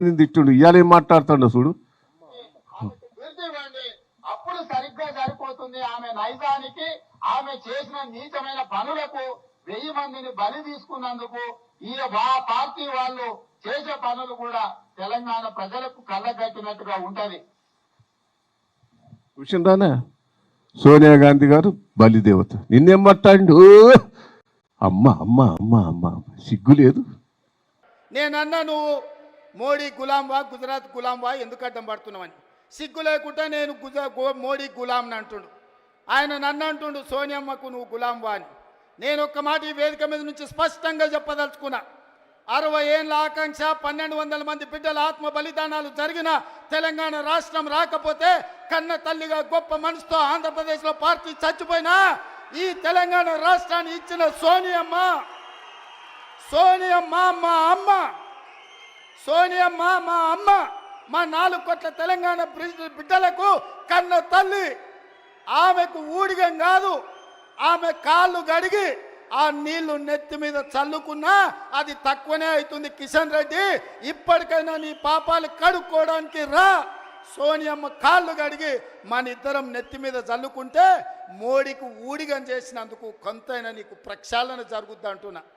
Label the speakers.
Speaker 1: తిట్టుండు. ఇవాళ ఏం మాట్లాడుతుండో చూడు.
Speaker 2: అప్పుడు సరిగ్గా సరిపోతుంది. ఆమె నైజానికి ఆమె చేసిన నీచమైన పనులకు వెయ్యి మందిని బలి తీసుకున్నందుకు ఈ పార్టీ వాళ్ళు చేసే పనులు కూడా తెలంగాణ ప్రజలకు కళ్ళగట్టినట్టుగా ఉంటది.
Speaker 1: చూసిండానే సోనియా గాంధీ గారు బలిదేవత నిన్నేం మాట్లాడిండు? అమ్మ అమ్మ అమ్మ అమ్మ సిగ్గు లేదు.
Speaker 3: నేనన్నా నువ్వు మోడీ గులాంవా గుజరాత్ గులాంవా ఎందుకు అడ్డం పడుతున్నామని సిగ్గు లేకుంటే నేను గుజ మోడీ గులాంని అంటుండు. ఆయన నన్ను అంటుండు సోనియమ్మకు నువ్వు గులాంవా అని. నేను ఒక్క మాట ఈ వేదిక మీద నుంచి స్పష్టంగా చెప్పదలుచుకున్నా. అరవై ఏళ్ళ ఆకాంక్ష పన్నెండు వందల మంది బిడ్డల ఆత్మ బలిదానాలు జరిగిన తెలంగాణ రాష్ట్రం రాకపోతే కన్న తల్లిగా గొప్ప మనసుతో ఆంధ్రప్రదేశ్లో పార్టీ చచ్చిపోయినా ఈ తెలంగాణ రాష్ట్రాన్ని ఇచ్చిన సోనియమ్మ. సోనియమ్మ మా అమ్మ. సోనియమ్మ మా అమ్మ మా నాలుగు కోట్ల తెలంగాణ బిడ్డ- బిడ్డలకు కన్న తల్లి. ఆమెకు ఊడిగం కాదు. ఆమె కాళ్ళు గడిగి ఆ నీళ్ళు నెత్తి మీద చల్లుకున్నా అది తక్కువనే అవుతుంది కిషన్ రెడ్డి. ఇప్పటికైనా నీ పాపాలు కడుక్కోవడానికి రా. సోనియమ్మ కాళ్ళు గడిగి మన ఇద్దరం నెత్తి మీద చల్లుకుంటే మోడీకి ఊడిగం చేసినందుకు కొంతైనా నీకు ప్రక్షాళన జరుగుద్ది అంటున్నా